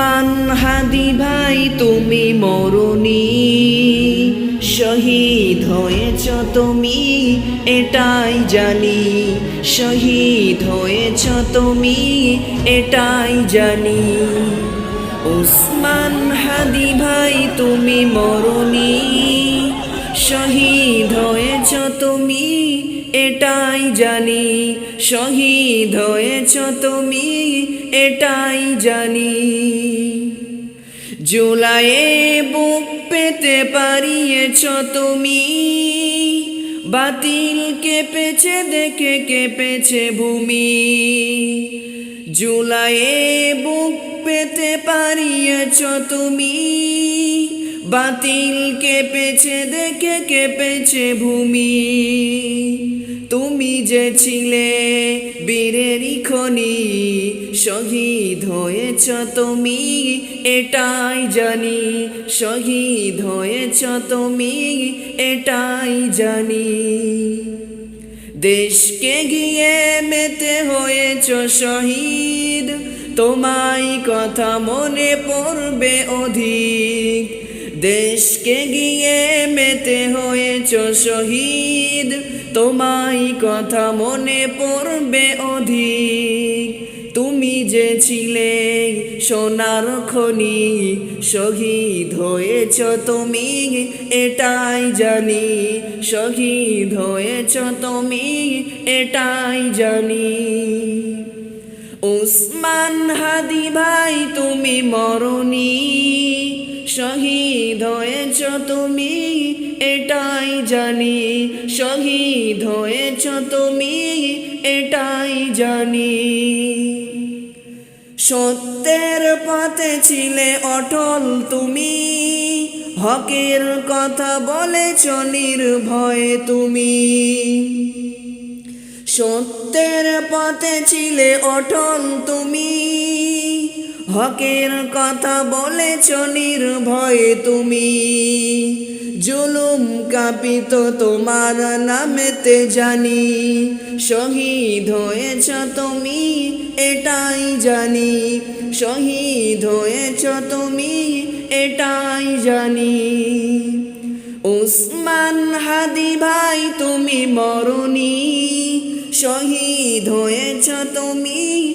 উসমান হাদি ভাই, তুমি মরুনি শহীদ হয়েছ তুমি, এটাই জানি। শহীদ হয়েছ তুমি, এটাই জানি। উসমান হাদি ভাই, তুমি মরুনি শহীদ হয়েছ তুমি এটাই জানি, শহীদ হয়েছ তুমি, এটাই জানি। জুলাইয়ে বুক পেতে পারিয়েছ তুমি, বাতিল কেঁপেছে, দেখে কেঁপেছে ভূমি। জুলাইয়ে বুক পেতে পারিয়েছ তুমি বাতিল কেঁপেছে, দেখে কেঁপেছে ভূমি। তুমি যে ছিলে বীরেরই খনি, শহীদ হয়েছ তুমি, এটাই জানি। শহীদ হয়েছ তুমি, এটাই জানি। দেশকে গিয়ে মেতে হয়েছ শহীদ, তোমায় কথা মনে পড়বে অধিক। দেশকে গিয়ে মেতে হয়েছ শহীদ। তোমায় কথা মনে পড়বে অধিক। তুমি যে ছিলে সোনার খনি, শহীদ হয়েছ তুমি, এটাই জানি। শহীদ হয়েছ তুমি, এটাই জানি। উসমান হাদি ভাই, তুমি মরণি। হয়েছ তুমি, এটাই জানি। শহীদ হয়েছ তুমি, এটাই জানি। সত্যের পথে ছিলে অটল তুমি, হকের কথা বলেছ নির্ভয়ে তুমি। সত্যের পথে ছিলে অটল তুমি হকের কথা বলেছ নির্ভয়ে তুমি। জুলুম কাপিত তোমার নামেতে জানি। শহীদ হয়েছ তুমি, এটাই জানি। শহীদ হয়েছ তুমি, এটাই জানি। উসমান হাদি ভাই, তুমি মরণি শহীদ হয়েছ তুমি